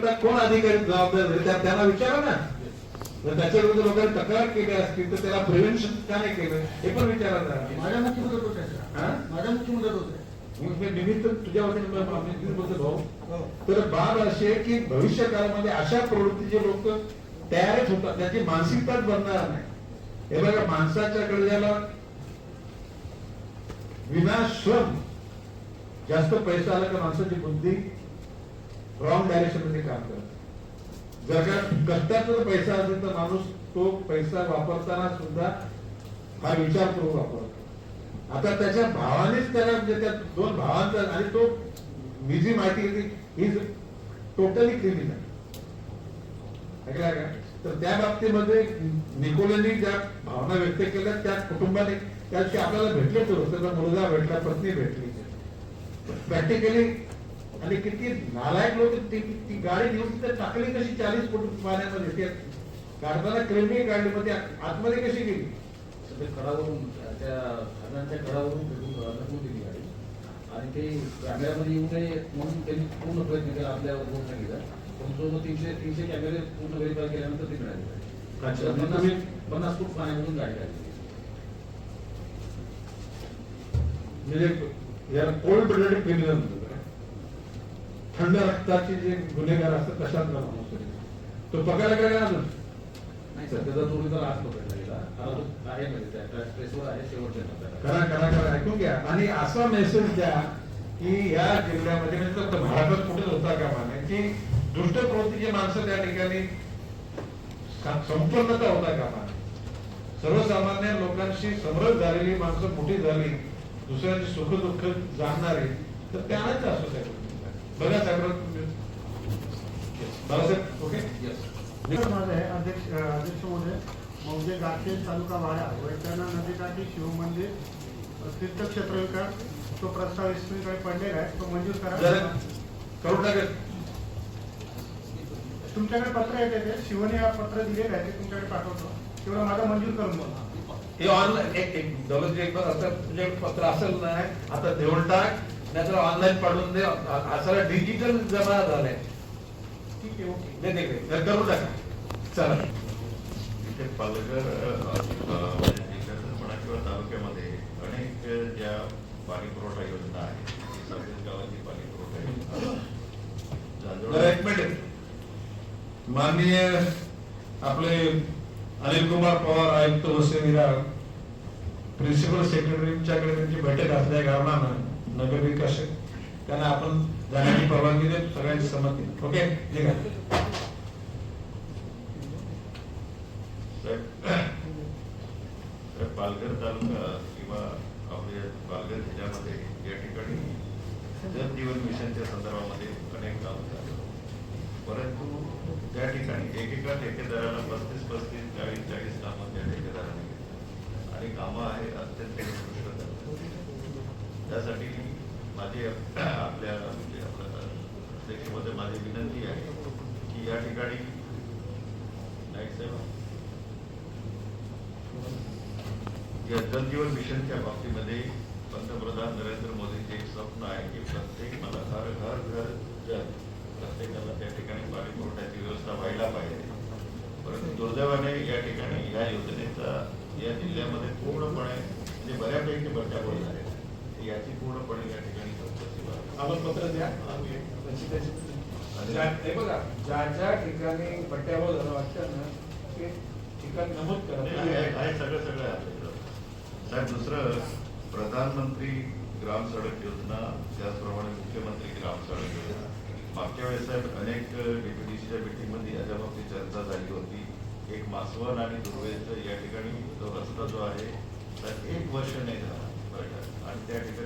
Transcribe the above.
आता कोण अधिकारी जबाबदार त्यांना विचारा ना. जर त्याच्या विरुद्ध लोकांनी तक्रार केली असतील तर त्याला प्रिव्हेन्शन का नाही केलं? हे पण विचारा ना. माझ्या मुख्य मुदत होत्या माझ्या मुख्य मुदत होत्या निमित्त तुझ्या वतीने भाऊ हो. तर बाब अशी आहे की भविष्य काळामध्ये अशा प्रवृत्तीचे लोक तयारच होतात. त्याची मानसिकताच बनणार नाही. हे बघा माणसाच्या ज्याला विनाश्रम जास्त पैसा आला का माणसाची बुद्धी रॉंग डायरेक्शनमध्ये काम करत जर का कष्टाचा जर पैसा असेल तर माणूस तो पैसा वापरताना सुद्धा हा विचार करून वापरतो. आता त्याच्या भावानेच त्याला म्हणजे त्या दोन भावांचा आणि तो मी जी माहिती घेतली ही टोटली क्रिमिनल ऐकला का? तर त्या बाबतीमध्ये निकोलनी ज्या भावना व्यक्त केल्या त्या कुटुंबाने त्या दिवशी आपल्याला भेटले तर त्याचा मुलगा भेटला पत्नी भेटली. प्रॅक्टिकली आणि किती नालायक लोक ती ती गाडी घेऊन तिथे टाकली कशी चाळीस फूट पाण्यामध्ये काढताना क्रेमी काढली मग ती आत- आतमध्ये कशी गेली? सध्या कडावरून त्या खानाच्या फेकून ढकलून दिली गाडी. आणि ते कॅमेऱ्यामध्ये येऊ नये म्हणून त्यांनी पूर्ण प्रयत्न केला आपल्यावर बोट नाही केला. पण जो तीनशे तीनशे कॅमेरे पूर्ण व्हेरीफाय केल्यानंतर ती मिळाली. पन्नास पन्नास फूट पाण्यामधून गाडी काढली. म्हणजे याला कोल्ड ब्लडेड क्रिमिनल थंड रक्ताचे जे गुन्हेगार असतात तशातला माणूस. तो पकडला काय अजून? नाही सर त्याचा जोडीदार आज पकडला गेला. आता आहे म्हणजे त्या त्या स्पेसवर आहे शेवटच्या टप्प्यात. करा करा करा ऐकून घ्या. आणि असा मेसेज द्या की या जिल्ह्यामध्ये म्हणजे फक्त भारतात कुठेच होता का माने की दुष्ट प्रवृत्तीची माणसं त्या ठिकाणी संपन्नता होता का माने? सर्वसामान्य लोकांशी समरस झालेली माणसं मोठी झाली दुसऱ्यांची सुख दुःख जाणणारी तर त्यालाच असू गोष्टीला. बघा साहेब ओके? येस अध्यक्ष महोदय मौजे गारखेड तालुका वाडा वैतरणा नदीकाठी शिवमंदिर तीर्थक्षेत्र विकास तो प्रस्ताव इसमीकडे पडलेला आहे तो मंजूर जरा करा. करून टाका तुमच्याकडे पत्र येते ते शिवने हा पत्र दिलेलं आहे ते तुमच्याकडे पाठवतो. तेवढं माझा मंजूर करून बोला. हे ऑनलाईन एक एक दौलत एक असं तुझे पत्र असेल ना आता देऊन टाक. नाहीतर ऑनलाईन पाठवून दे. असाला डिजिटल जमा झालाय. ठीक आहे ओके. दे. तर टाका चला. इथे पालघर तालुक्यामध्ये अनेक ज्या पाणी पुरवठा योजना आहेत ती सगळ्याच गावाची पाणी पुरवठा एक मिनिट. माननीय आपले अनिल कुमार पवार आयुक्त वसई विरार प्रिन्सिपल सेक्रेटरीच्याकडे त्यांची बैठक असल्या कारणानं नगर विकास त्यांना आपण जाण्याची परवानगी देतो सगळ्यांची संमती. ओके निघा. पालघर तालुका किंवा आपल्या पालघर जिल्ह्यामध्ये या ठिकाणी जल जीवन मिशनच्या संदर्भामध्ये अनेक काम झाले. परंतु त्या ठिकाणी एकेका ठेकेदाराला पस्तीस पस्तीस चाळीस चाळीस कामं त्या ठेकेदाराने घेतली. आणि कामं आहे अत्यंत उत्कृष्ट. त्यासाठी माझी आपल्या म्हणजे अध्यक्षमध्ये माझी विनंती आहे की या ठिकाणी या जलजीवन मिशनच्या बाबतीमध्ये पंतप्रधान नरेंद्र मोदींचे एक स्वप्न आहे की प्रत्येक मला हर घर घर जल प्रत्येकाला त्या ठिकाणी पाणी पुरवठ्याची व्यवस्था व्हायला पाहिजे. परंतु दुर्दैवाने या ठिकाणी या योजनेचा या जिल्ह्यामध्ये पूर्णपणे म्हणजे बऱ्यापैकी बट्ट्याबोळ झाले याची पूर्णपणे या ठिकाणी चौकशी. आम्हाला पत्र द्या. हे बघा ज्या ज्या ठिकाणी पट्ट्यावर झालं वाटतं ना ते ठिकाण नमूद करा. आहे सगळं सगळं आहे. साहेब दुसरं प्रधानमंत्री ग्राम सडक योजना त्याचप्रमाणे मुख्यमंत्री ग्राम सडक योजना. मागच्या वेळेस साहेब अनेक डीपीडीसीच्या मीटिंगमध्ये याच्या बाबतीत चर्चा झाली होती. एक मासवण आणि दुर्वेचं या ठिकाणी जो रस्ता जो आहे तर एक वर्ष नाही झाला. बरं का? आणि त्या ठिकाणी